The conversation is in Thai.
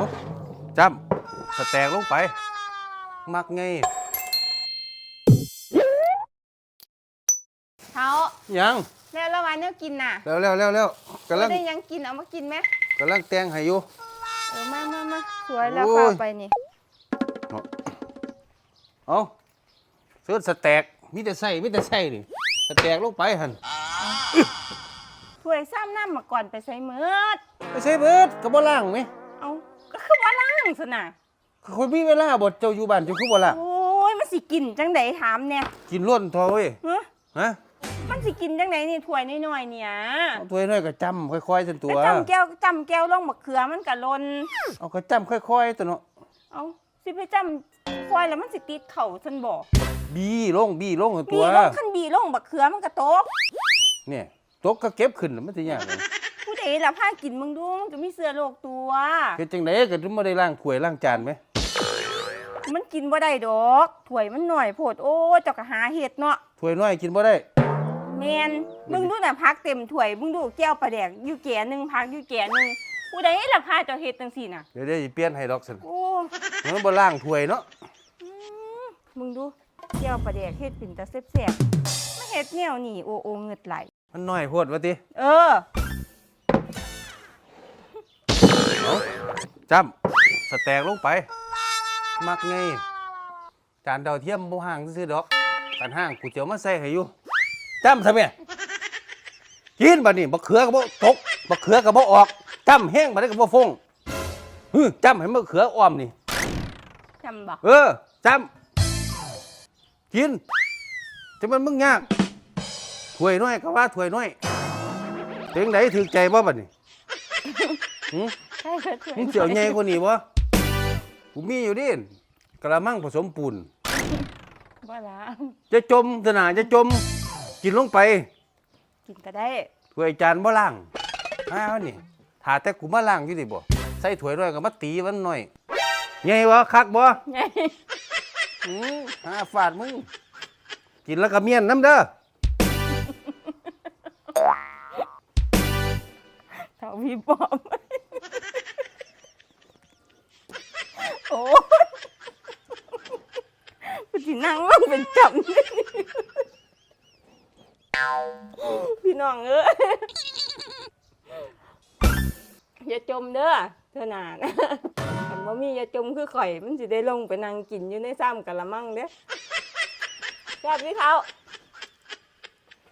เอาจำสแตกลงไป มักไงเขายังแล้วละวันเนี่ยกินน่ะเร็วเร็วเร็วเร็วกำลังบ่ได้หยังกินเอามากินไหมกำลังแต่งให้อยู่เออมามามาสวยแล้วโอ้ยฝากไปนี่เอาเสื้อสแตกมีแต่ใส่มีแต่ใส่นี่สแตกลงไปหันถ้วยซ้ำน้ำมาก่อนไปใส่เมือดไม่ใช่เบิดกระบ่ล่างไหม งซะน่ะคนมีเวลาบดเจ้าอยู่บ้านเจ้าคือบ่ล่างโอ้ยมันสิกินจังไดถามเนี่ยกินล้วนทอเว้ยเฮ้ยฮะมันสิกินจังไดนี่ถ้วยน้อยๆเนี่ยเอาถ้วยน้อยก็จำค่อยๆจนตัวแล้วจำแก้วจำแก้วลงมะเขือมันกะลนเอาก็จำค่อยๆตัวเนาะเอาสิไปจำควายแล้วมันสิติดเข่าฉันบอกบีลงบีลงตับีวลงคันบีลงมะเขือมันกะโตกเนี่ยตกก็เก็บขึ้นแล้วมันสิยากเลยผู้ ใดล่ะพากินมึงดูมันก็มีเสื้อโลกตัว เฮ็ดจังไดก็ถึงบ่ได้ล้างถ้วยล้างจานไหมมันกินบ่ได้ดอกถ้วยมันหน่อยโพดโอ้เจ้าก็หาเห็ดเนาะถ้วยน้อยกินบ่ได้ แมนมึงดูน่ะพักเต็มถ้วยมึงดูแก้วปลาแดกอยู่แก่หนึงพักอยู่แก่หนึงผู้ใดล่ะพาเจ้าเฮ็ดจังซี่น่ะ เดี๋ยวเดี๋ยวสิเปลี่ยนให้ดอกซั่นโอ้มันบ่ล้างถ้วยเนาะมึงดูแก้วปลาแดกเฮ็ดเป็นตาแซ่บๆมาเฮ็ดแนวนี่โอโอเงึดไหล มันน้อยโพดว่าติเออ จำสแตกลงไป มักไงจานดาวเทียมบ่ห่างซื่อๆดอกกันห่างกูจะเอามาใส่ให้อยู่จำซะแม่กินบัดนี้บักเขือก็บ่ตกบักเขือก็บ่ออกจำแห้งบัดนี้ก็บ่ฟงฮึจำให้บักเขืออ้อมนี่จำบ่เออจำกินจะมันมึงยากถ้วยน้อยก็ว่าถ้วยน้อยเพียงไหนถือใจบ่บัดนี้หึ ใช่ก็ถ้วยมึงเจียวใหญ่กว่านี้บ่กูมีอยู่ดิกระมังผสมปูน บ่ละจะจมสนาจะจม กินลงไปกินก็ได้ถ้วยจานบ่ล้างอ้าวนี่ถ้าแต่กูมาล้างอยู่ดิบ่ใส่ถ้วยน้อยก็มาตีมันหน่อยใหญ่บ่คักบ่ไงอือหาฟาดมึง กินแล้วก็เมียนน้ำเด้อเท่าพี่ปอม โอ้ยกูสินั่งลงเป็นจำพี่น้องเอ้ยอย่าจมเด้อเธอหนานะคันบ่มีอย่าจมคือข่อย มันสิได้ลงไปนั่งกินอยู่ในซ้ำกะละมังเด้อแซ่บพี่เขา